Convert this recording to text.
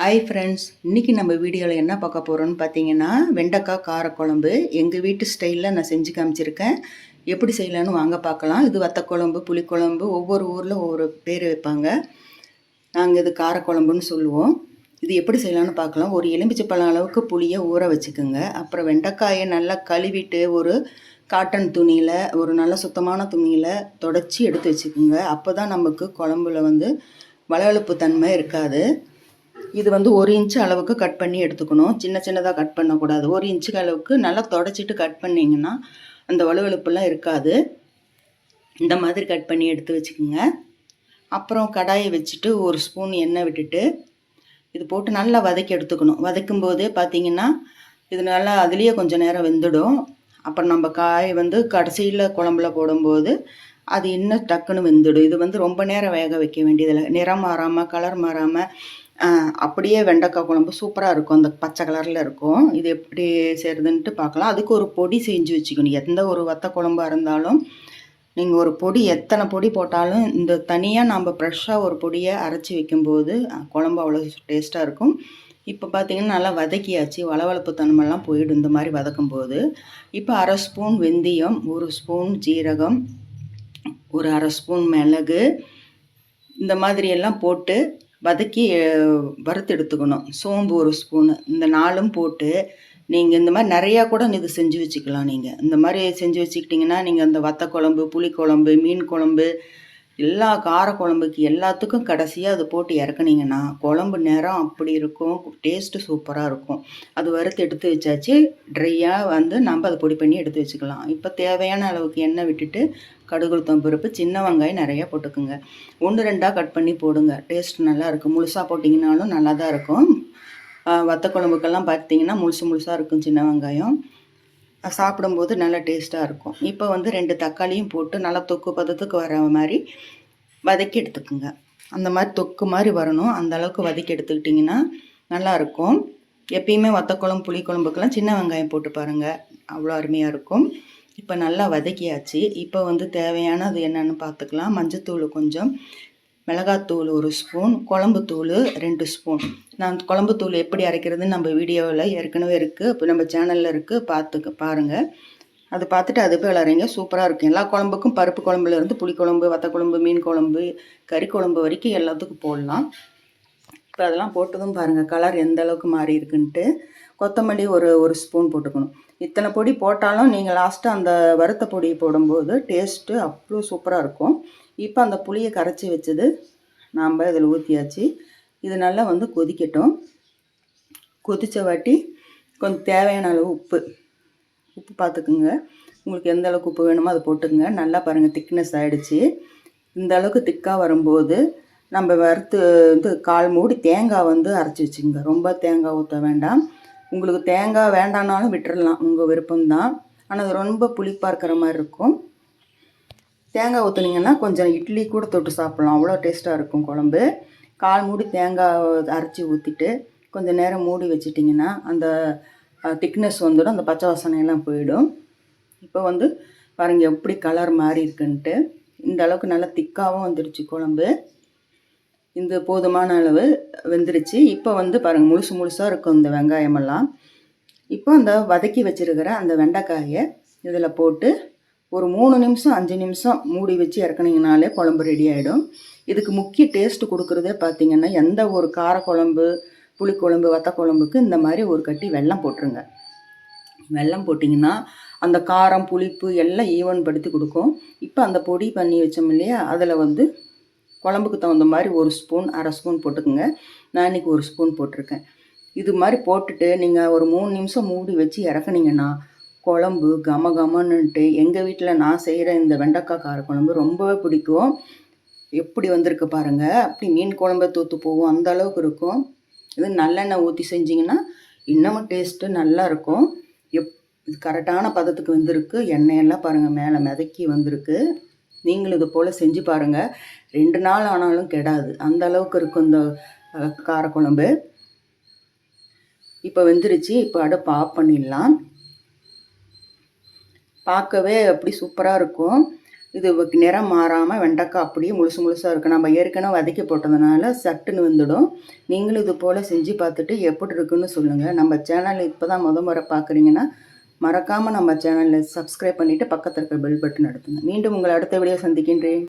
Hi friends இன்றைக்கி நம்ம வீடியோவில் என்ன பார்க்க போகிறோம்னு பார்த்தீங்கன்னா வெண்டைக்காய் காரக்குழம்பு. எங்கள் வீட்டு ஸ்டைலில் நான் செஞ்சு காமிச்சிருக்கேன். எப்படி செய்யலான்னு வாங்க பார்க்கலாம். இது வத்தக்குழம்பு புளிக்குழம்பு ஒவ்வொரு ஊரில் ஒவ்வொரு பேர் வைப்பாங்க. நாங்கள் இது காரக்குழம்புன்னு சொல்லுவோம். இது எப்படி செய்யலான்னு பார்க்கலாம். ஒரு எலும்பிச்சப்பழம் அளவுக்கு புளியை ஊற வச்சுக்கோங்க. அப்புறம் வெண்டைக்காயை நல்லா கழுவிட்டு ஒரு காட்டன் துணியில் ஒரு நல்ல சுத்தமான துணியில் தொடச்சி எடுத்து வச்சுக்கோங்க. அப்போ தான் நமக்கு குழம்புல வந்து வளவழுப்பு தன்மை இருக்காது. இது வந்து ஒரு இன்ச்சு அளவுக்கு கட் பண்ணி எடுத்துக்கணும். சின்ன சின்னதாக கட் பண்ணக்கூடாது. ஒரு இன்ச்சுக்கு அளவுக்கு நல்லா தொடச்சிட்டு கட் பண்ணிங்கன்னா அந்த வலுவழுப்புலாம் இருக்காது. இந்த மாதிரி கட் பண்ணி எடுத்து வச்சுக்கோங்க. அப்புறம் கடாயை வச்சுட்டு ஒரு ஸ்பூன் எண்ணெய் விட்டுட்டு இது போட்டு நல்லா வதக்கி எடுத்துக்கணும். வதக்கும் போதே பார்த்தீங்கன்னா இது நல்லா அதுலேயே கொஞ்சம் நேரம் வெந்துடும். அப்புறம் நம்ம காய் வந்து கடைசியில் குழம்புல போடும்போது அது இன்னும் டக்குன்னு வெந்துடும். இது வந்து ரொம்ப நேரம் வேக வைக்க வேண்டியதில்லை. நிறம் மாறாமல் கலர் மாறாமல் அப்படியே வெண்டைக்காய் குழம்பு சூப்பராக இருக்கும். அந்த பச்சை கலரில் இருக்கும். இது எப்படி செய்கிறதுன்ட்டு பார்க்கலாம். அதுக்கு ஒரு பொடி செஞ்சு வச்சுக்கணும். எந்த ஒரு வத்த குழம்பாக இருந்தாலும் நீங்கள் ஒரு பொடி எத்தனை பொடி போட்டாலும் இந்த தனியாக நம்ம ஃப்ரெஷ்ஷாக ஒரு பொடியை அரைச்சி வைக்கும்போது குழம்பு அவ்வளோ டேஸ்ட்டாக இருக்கும். இப்போ பார்த்தீங்கன்னா நல்லா வதக்கியாச்சு. வளவளப்பு தன்மைலாம் போயிடும் இந்த மாதிரி வதக்கும்போது. இப்போ அரை ஸ்பூன் வெந்தயம் ஒரு ஸ்பூன் ஜீரகம் ஒரு அரை ஸ்பூன் மிளகு இந்த மாதிரியெல்லாம் போட்டு வதக்கி வறுத்து எடுத்துக்கணும். சோம்பு ஒரு ஸ்பூனு. இந்த நாலும் போட்டு நீங்கள் இந்த மாதிரி நிறையா கூட இது செஞ்சு வச்சுக்கலாம் நீங்கள் இந்த மாதிரி செஞ்சு வச்சுக்கிட்டிங்கன்னா நீங்கள் அந்த வத்த குழம்பு புளிக்குழம்பு மீன் குழம்பு எல்லா கார குழம்புக்கு எல்லாத்துக்கும் கடைசியாக அது போட்டு இறக்குனீங்கன்னா குழம்பு நேரம் அப்படி இருக்கும். டேஸ்ட்டு சூப்பராக இருக்கும். அது வறுத்து எடுத்து வச்சாச்சு. ட்ரையாக வந்து நம்ம அதை பொடி பண்ணி எடுத்து வச்சுக்கலாம். இப்போ தேவையான அளவுக்கு எண்ணெய் விட்டுட்டு கடுகுளுத்தம் பருப்பு சின்ன வெங்காயம் நிறையா போட்டுக்குங்க. ஒன்று ரெண்டாக கட் பண்ணி போடுங்க. டேஸ்ட் நல்லா இருக்கும். முழுசாக போட்டிங்கனாலும் நல்லா தான் இருக்கும். வத்த குழம்புக்கெல்லாம் பார்த்தீங்கன்னா முழுசு முழுசாக இருக்கும் சின்ன வெங்காயம். சாப்பிடும்போது நல்லா டேஸ்ட்டாக இருக்கும். இப்போ வந்து ரெண்டு தக்காளியும் போட்டு நல்லா தொக்கு பதத்துக்கு வர மாதிரி வதக்கி எடுத்துக்குங்க. அந்த மாதிரி தொக்கு மாதிரி வரணும். அந்த அளவுக்கு வதக்கி எடுத்துக்கிட்டிங்கன்னா நல்லாயிருக்கும் எப்பயுமே வத்தக்குழம்பு புளிக்குழம்புக்கெல்லாம் சின்ன வெங்காயம் போட்டு பாருங்கள் அவ்வளோ அருமையாக இருக்கும். இப்போ நல்லா வதக்கியாச்சு. இப்போ வந்து தேவையானது என்னென்னு பார்த்துக்கலாம் மஞ்சத்தூள் கொஞ்சம் மிளகாத்தூள் ஒரு ஸ்பூன் குழம்புத்தூள் ரெண்டு ஸ்பூன். நான் குழம்புத்தூள் எப்படி அரைக்கிறதுன்னு நம்ம வீடியோவில் ஏற்கனவே இருக்குது இப்போ நம்ம சேனலில் இருக்குது பார்த்துக்க பாருங்கள் அது பார்த்துட்டு அது போய் விளாட்றீங்க சூப்பராக இருக்கும். எல்லா குழம்புக்கும் பருப்பு குழம்புலேருந்து புளிக்குழம்பு வத்தக்குழம்பு மீன் குழம்பு கறி குழம்பு வரைக்கும் எல்லாத்துக்கும் போடலாம். இப்போ அதெல்லாம் போட்டதும் பாருங்கள் கலர் எந்த அளவுக்கு மாறி இருக்குன்ட்டு. கொத்தமல்லி ஒரு ஒரு ஸ்பூன் போட்டுக்கணும். இத்தனை பொடி போட்டாலும் நீங்கள் லாஸ்ட்டு அந்த வறுத்த பொடி போடும்போது டேஸ்ட்டு அவ்வளோ சூப்பராக இருக்கும். இப்போ அந்த புளியை கரைச்சி வச்சது நாம் இதில் ஊற்றியாச்சு இது நல்லா வந்து கொதிக்கட்டும். கொதித்த வாட்டி கொஞ்சம் தேவையான அளவு உப்பு. உப்பு பார்த்துக்குங்க உங்களுக்கு எந்த அளவுக்கு உப்பு வேணுமோ அதை போட்டுக்கங்க. நல்லா பாருங்கள் திக்னஸ் ஆகிடுச்சு இந்த அளவுக்கு திக்காக வரும்போது நம்ம வறுத்து வந்து கால் மூடி தேங்காய் வந்து அரைச்சி வச்சுங்க ரொம்ப தேங்காய் ஊற்ற வேண்டாம். உங்களுக்கு தேங்காய் வேண்டானாலும் விட்டுறலாம் உங்கள் விருப்பம்தான். ஆனால் அது ரொம்ப புளிப்பாக இருக்கிற மாதிரி இருக்கும். தேங்காய் ஊற்றுனீங்கன்னா கொஞ்சம் இட்லி கூட தொட்டு சாப்பிட்லாம். அவ்வளோ டேஸ்ட்டாக இருக்கும் குழம்பு. கால் மூடி தேங்காய் அரைச்சி ஊற்றிட்டு கொஞ்சம் நேரம் மூடி வச்சிட்டிங்கன்னா அந்த திக்னஸ் வந்துடும் அந்த பச்சை வாசனையெல்லாம் போயிடும். இப்போ வந்து பாருங்கள் எப்படி கலர் மாறி இருக்குன்ட்டு. இந்த அளவுக்கு நல்லா திக்காகவும் வந்துடுச்சு குழம்பு. இந்த போதுமான அளவு வெந்துருச்சு. இப்போ வந்து பாருங்கள் முழுசு முழுசாக இருக்கும் இந்த வெங்காயமெல்லாம். இப்போ அந்த வதக்கி வச்சுருக்கிற அந்த வெண்டைக்காயை இதில் போட்டு ஒரு மூணு நிமிஷம் அஞ்சு நிமிஷம் மூடி வச்சு இறக்குனீங்கனாலே குழம்பு ரெடி ஆகிடும் இதுக்கு முக்கிய டேஸ்ட்டு கொடுக்குறதே பார்த்திங்கன்னா எந்த ஒரு காரக்குழம்பு புளிக்குழம்பு வத்த குழம்புக்கு இந்த மாதிரி ஒரு கட்டி வெல்லம் போட்டுருங்க. வெல்லம் போட்டிங்கன்னா அந்த காரம் புளிப்பு எல்லாம் ஈவன் படுத்தி கொடுக்கும். இப்போ அந்த பொடி பண்ணி வச்சோம் இல்லையா அதில் வந்து குழம்புக்கு தகுந்த மாதிரி ஒரு ஸ்பூன் அரை ஸ்பூன் போட்டுக்கோங்க. நான் இன்றைக்கி ஒரு ஸ்பூன் போட்டிருக்கேன். இது மாதிரி போட்டுட்டு நீங்கள் ஒரு மூணு நிமிஷம் மூடி வச்சு இறக்குனீங்கன்னா குழம்பு கம கமன்னுட்டு எங்கள் வீட்டில் நான் செய்கிற இந்த வெண்டைக்காய் கார குழம்பு ரொம்பவே பிடிக்கும். எப்படி வந்திருக்கு பாருங்கள் அப்படி மீன் குழம்பு தூத்து போகும். அந்த அளவுக்கு இருக்கும். இது நல்லெண்ணெய் ஊற்றி செஞ்சிங்கன்னா இன்னமும் டேஸ்ட்டு நல்லா இருக்கும். எப் இது கரெக்டான பதத்துக்கு வந்திருக்கு. எண்ணெயெல்லாம் பாருங்கள் மேலே மிதக்கி வந்திருக்கு. நீங்களும் இது போல் செஞ்சு பாருங்கள் ரெண்டு நாள் ஆனாலும் கெடாது. அந்த அளவுக்கு இருக்கும் இந்த காரக்குழம்பு. இப்போ வெந்துருச்சு. இப்போ அடுப்பு ஆஃப் பண்ணிடலாம். பார்க்கவே அப்படி சூப்பராக இருக்கும். இது நிறம் மாறாமல் வெண்டைக்காய் அப்படியே முழுசு முழுசாக இருக்கும். நம்ம ஏற்கனவே வதக்கி போட்டதுனால சட்டுன்னு வந்துடும். நீங்களும் இது போல் செஞ்சு பார்த்துட்டு எப்படி இருக்குன்னு சொல்லுங்கள் நம்ம சேனல் இப்போ தான் முத முறை பார்க்குறீங்கன்னா மறக்காமல் நம்ம சேனலை சப்ஸ்கிரைப் பண்ணிவிட்டு பக்கத்தில் இருக்க பெல் பட்டன் எடுத்துங்க மீண்டும் உங்களை அடுத்த வீடியோ சந்திக்கின்றேன்.